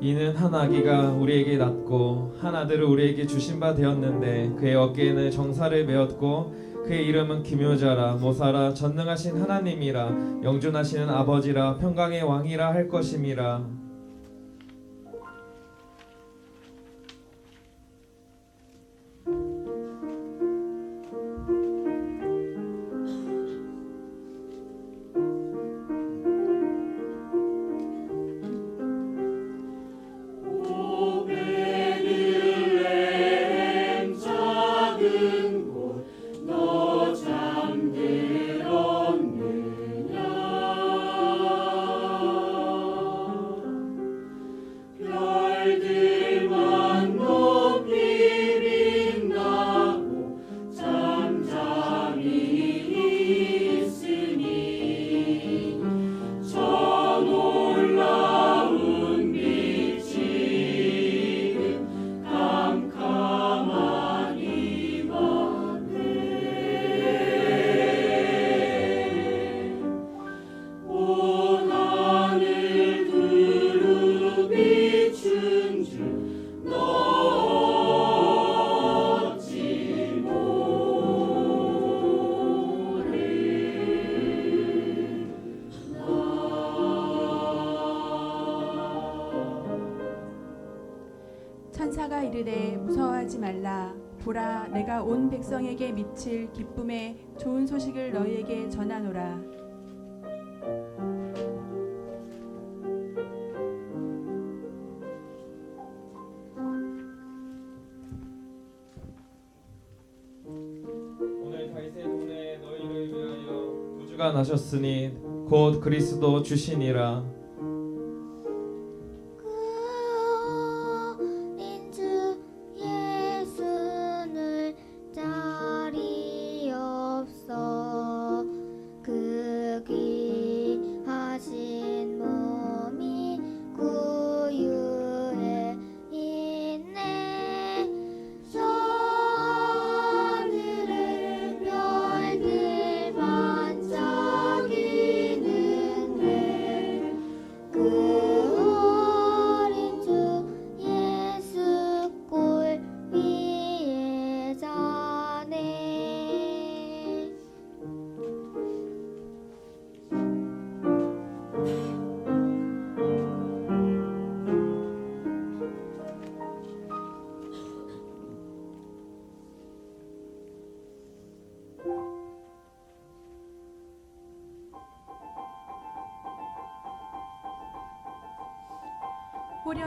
이는 한 아기가 우리에게 낳고 한 아들을 우리에게 주신 바 되었는데 그의 어깨에는 정사를 메었고 그의 이름은 기묘자라 모사라 전능하신 하나님이라 영존하시는 아버지라 평강의 왕이라 할 것임이라 이르되 무서워하지 말라. 보라 내가 온 백성에게 미칠 기쁨의 좋은 소식을 너희에게 전하노라. 오늘 다윗의 돈에 너희를 위하여 구주가 나셨으니 곧 그리스도 주시니라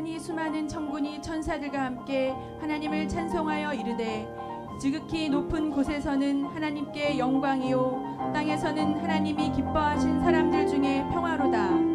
호련히 수많은 천군이 천사들과 함께 하나님을 찬송하여 이르되 지극히 높은 곳에서는 하나님께 영광이요 땅에서는 하나님이 기뻐하신 사람들 중에 평화로다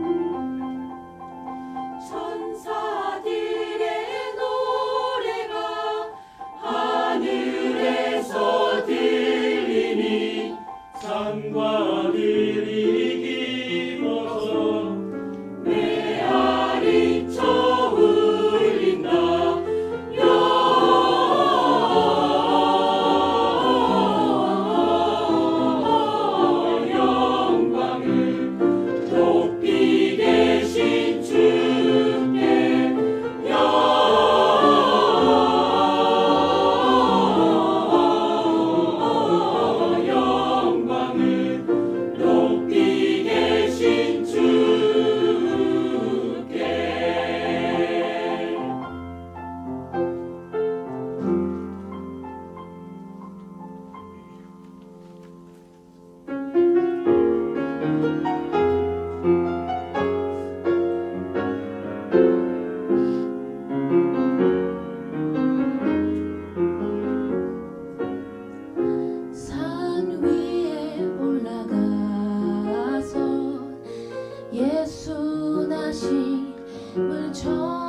문을 쳐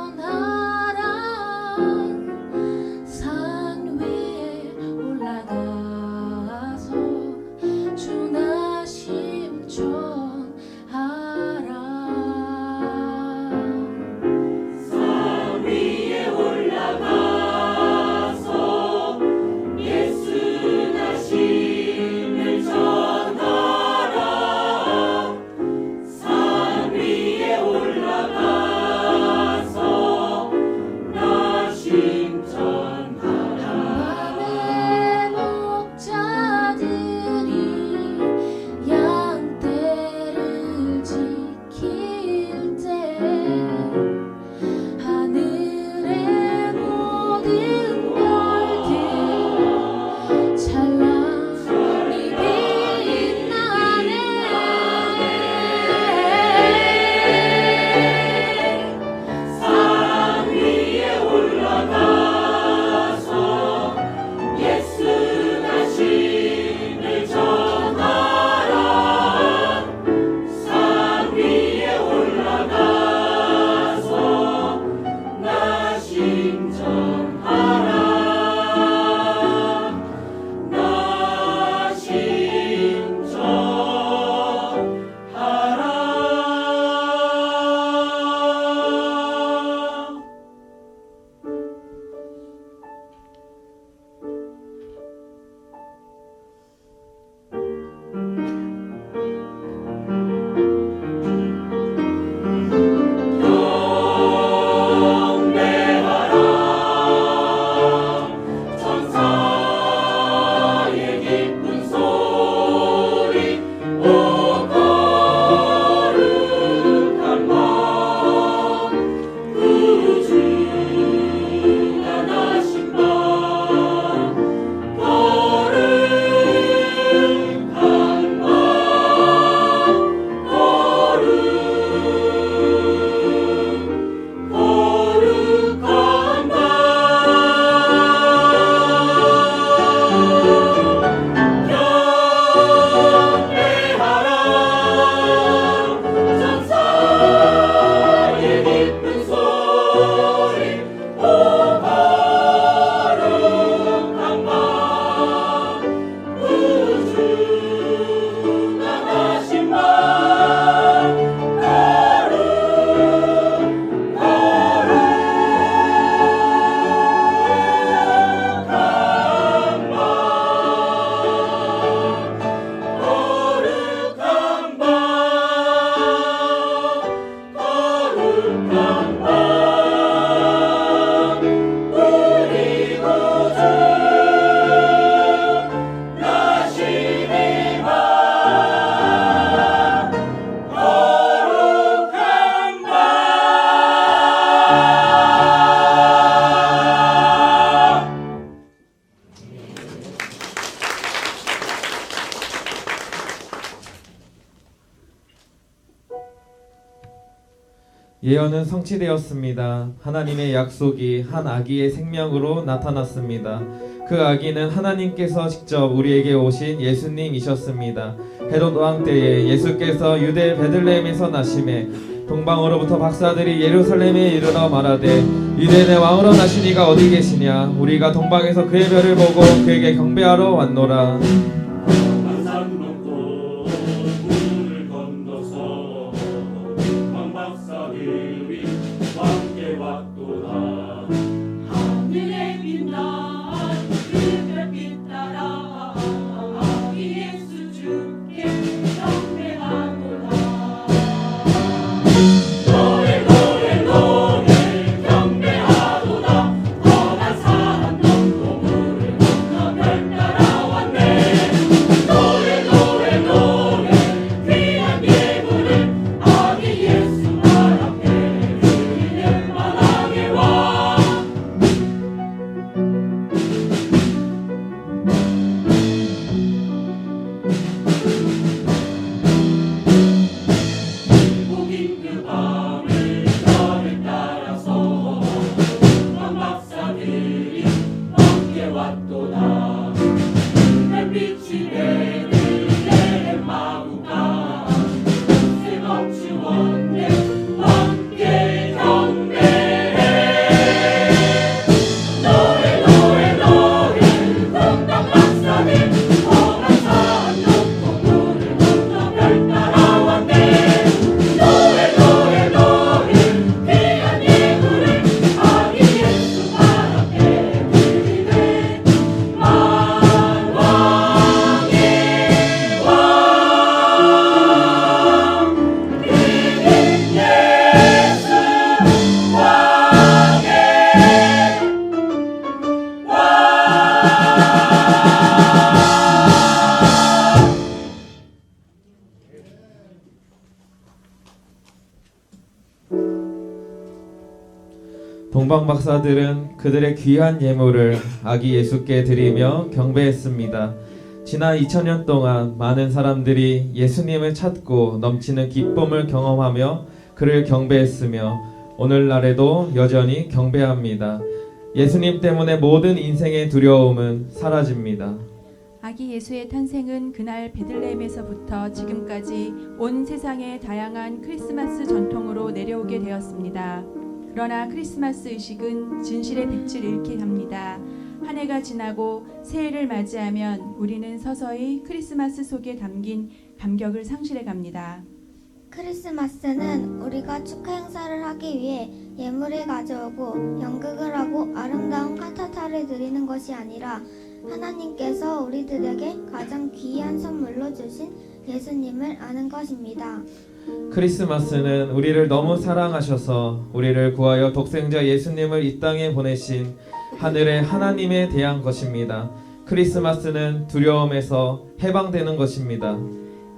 예언은 성취되었습니다. 하나님의 약속이 한 아기의 생명으로 나타났습니다. 그 아기는 하나님께서 직접 우리에게 오신 예수님이셨습니다. 헤롯 왕 때에 예수께서 유대 베들레헴에서 나심에 동방으로부터 박사들이 예루살렘에 이르러 말하되 유대인의 왕으로 나신 이가 어디 계시냐 우리가 동방에서 그의 별을 보고 그에게 경배하러 왔노라 동방 박사들은 그들의 귀한 예물을 아기 예수께 드리며 경배했습니다. 지난 2000년 동안 많은 사람들이 예수님을 찾고 넘치는 기쁨을 경험하며 그를 경배했으며 오늘날에도 여전히 경배합니다. 예수님 때문에 모든 인생의 두려움은 사라집니다. 아기 예수의 탄생은 그날 베들레헴에서부터 지금까지 온 세상의 다양한 크리스마스 전통으로 내려오게 되었습니다. 그러나 크리스마스 의식은 진실의 빛을 잃게 합니다. 한 해가 지나고 새해를 맞이하면 우리는 서서히 크리스마스 속에 담긴 감격을 상실해 갑니다. 크리스마스는 우리가 축하 행사를 하기 위해 예물을 가져오고 연극을 하고 아름다운 칸타타를 드리는 것이 아니라 하나님께서 우리들에게 가장 귀한 선물로 주신 예수님을 아는 것입니다. 크리스마스는 우리를 너무 사랑하셔서 우리를 구하여 독생자 예수님을 이 땅에 보내신 하늘의 하나님에 대한 것입니다. 크리스마스는 두려움에서 해방되는 것입니다.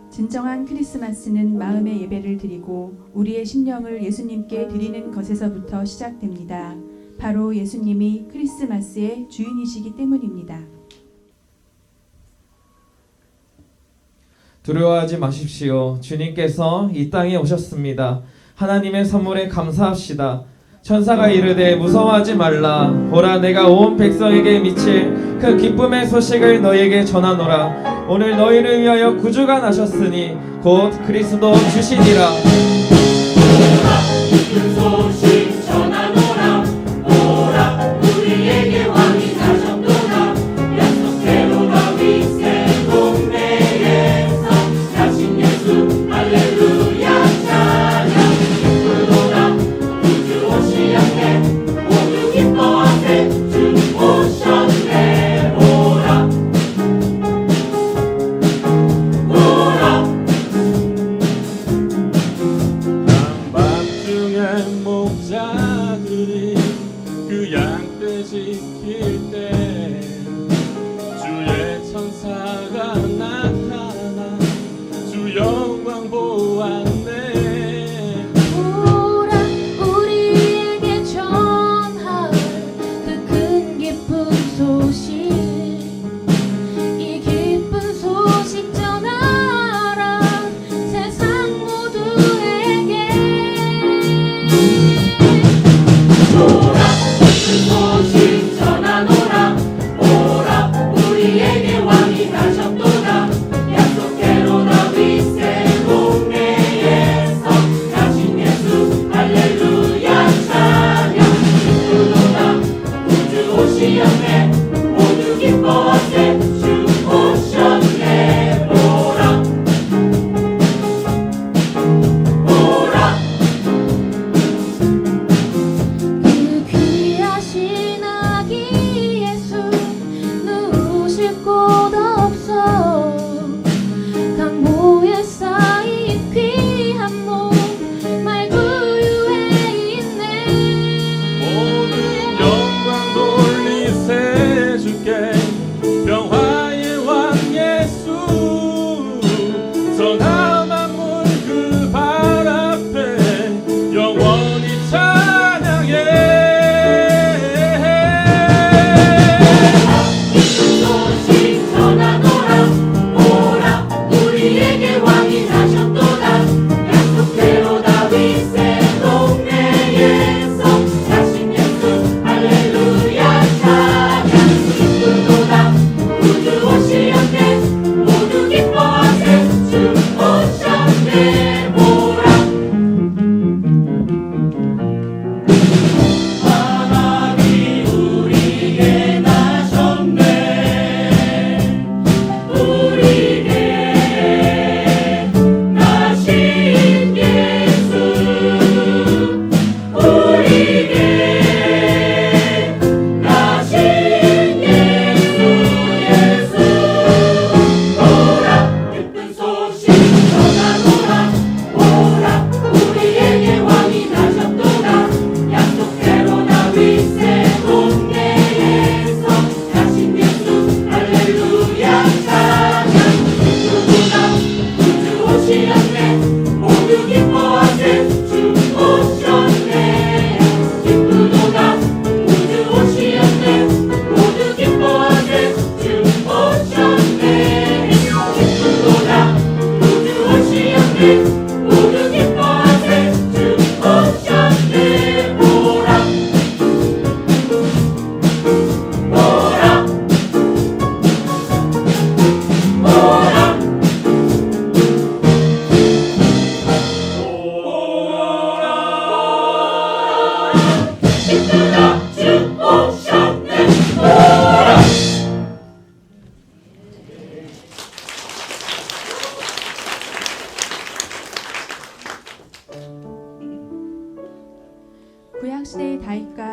진정한 크리스마스는 마음의 예배를 드리고 우리의 심령을 예수님께 드리는 것에서부터 시작됩니다. 바로 예수님이 크리스마스의 주인이시기 때문입니다. 두려워하지 마십시오. 주님께서 이 땅에 오셨습니다. 하나님의 선물에 감사합시다. 천사가 이르되 무서워하지 말라. 보라 내가 온 백성에게 미칠 그 기쁨의 소식을 너희에게 전하노라. 오늘 너희를 위하여 구주가 나셨으니 곧 그리스도 주시니라.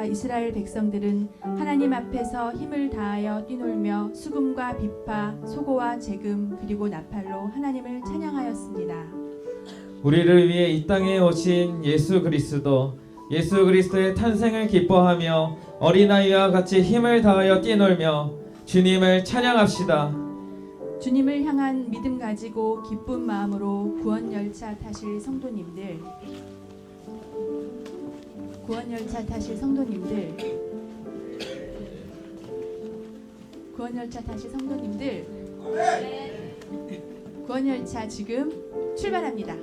이스라엘 백성들은 하나님 앞에서 힘을 다하여 뛰놀며 수금과 비파, 소고와 재금 그리고 나팔로 하나님을 찬양하였습니다. 우리를 위해 이 땅에 오신 예수 그리스도 예수 그리스도의 탄생을 기뻐하며 어린아이와 같이 힘을 다하여 뛰놀며 주님을 찬양합시다. 주님을 향한 믿음 가지고 기쁜 마음으로 구원 열차 타실 성도님들 구원 열차 타실 성도님들. 구원 열차 타실 성도님들. 구원 열차 지금 출발합니다.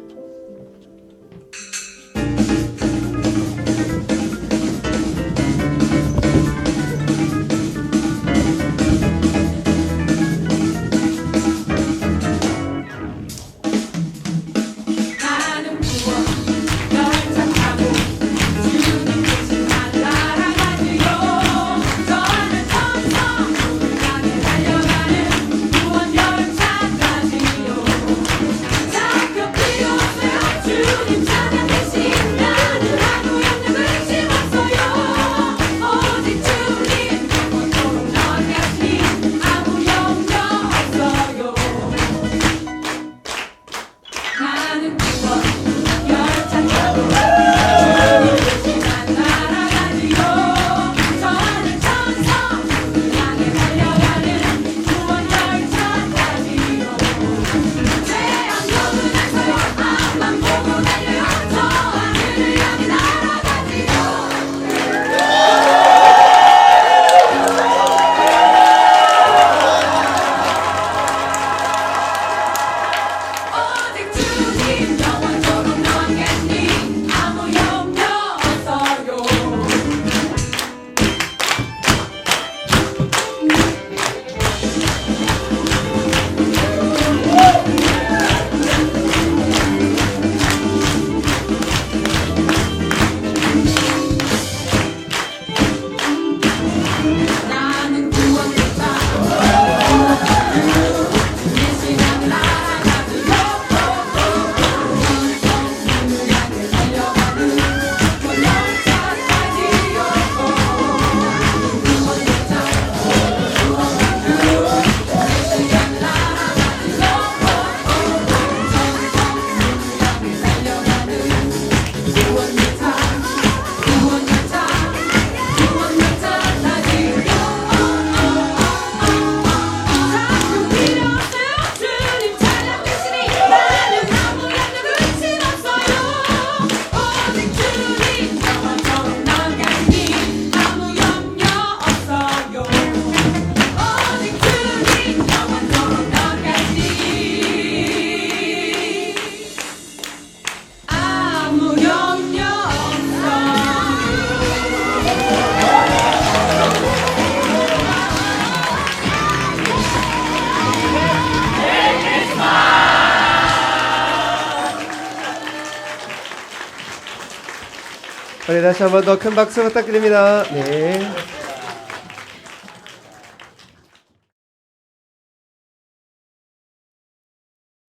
다시 한번 더 큰 박수 부탁드립니다. 네.